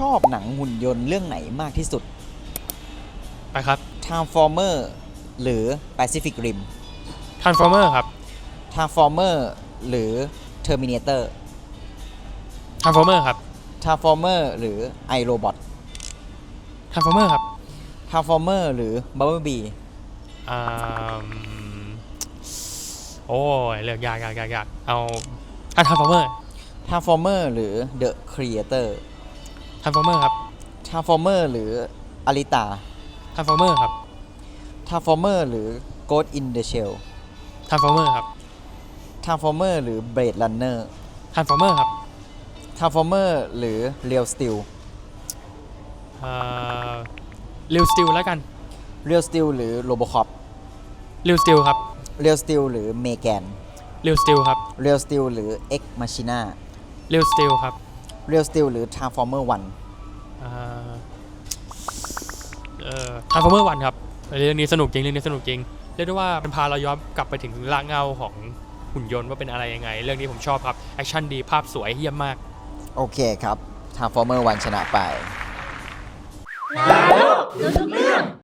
ชอบหนังหุ่นยนต์ เรื่องไหนมากที่สุด ไปครับ Transformer หรือ Pacific Rim Transformer ครับ Transformer หรือ Terminator Transformer ครับ Transformer หรือ iRobot Transformer ครับ Transformer หรือ Bumblebee อ่าโอ้ยเลือกยากยากยากเอาอ่ะ Transformer Transformer หรือ The Creator ทาร์ฟอร์เมอร์ครับทาร์ฟอร์เมอร์หรืออาริตาทาร์ฟอร์เมอร์ครับทาร์ฟอร์เมอร์หรือโกดอินเดเชลทาร์ฟอร์เมอร์ครับทาร์ฟอร์เมอร์หรือเบรดลันเนอร์ทาร์ฟอร์เมอร์ครับทาร์ฟอร์เมอร์หรือเรียวสติลเรียวสติลแล้วกันเรียวสติลหรือโรบอคอปเรียวสติลครับเรียวสติลหรือเมแกนเรียวสติลครับเรียวสติลหรือเ็กมาชิน่าเรียวสติลครับเรียลสติลหรือ Transformer เอ่ทาร์ฟเมอร์วันครับเรื่องนี้สนุกจริงเรื่องนี้สนุกจริงเรียกได้ว่ามันพาเราย้อนกลับไปถึง่ากเงาของหุ่นยนต์ว่าเป็นอะไรยังไงเรื่องนี้ผมชอบครับแอคชั่นดีภาพสวยเยี่ยมมากโอเคครับทฟอร์เมอร์วันชนะไป나도요즘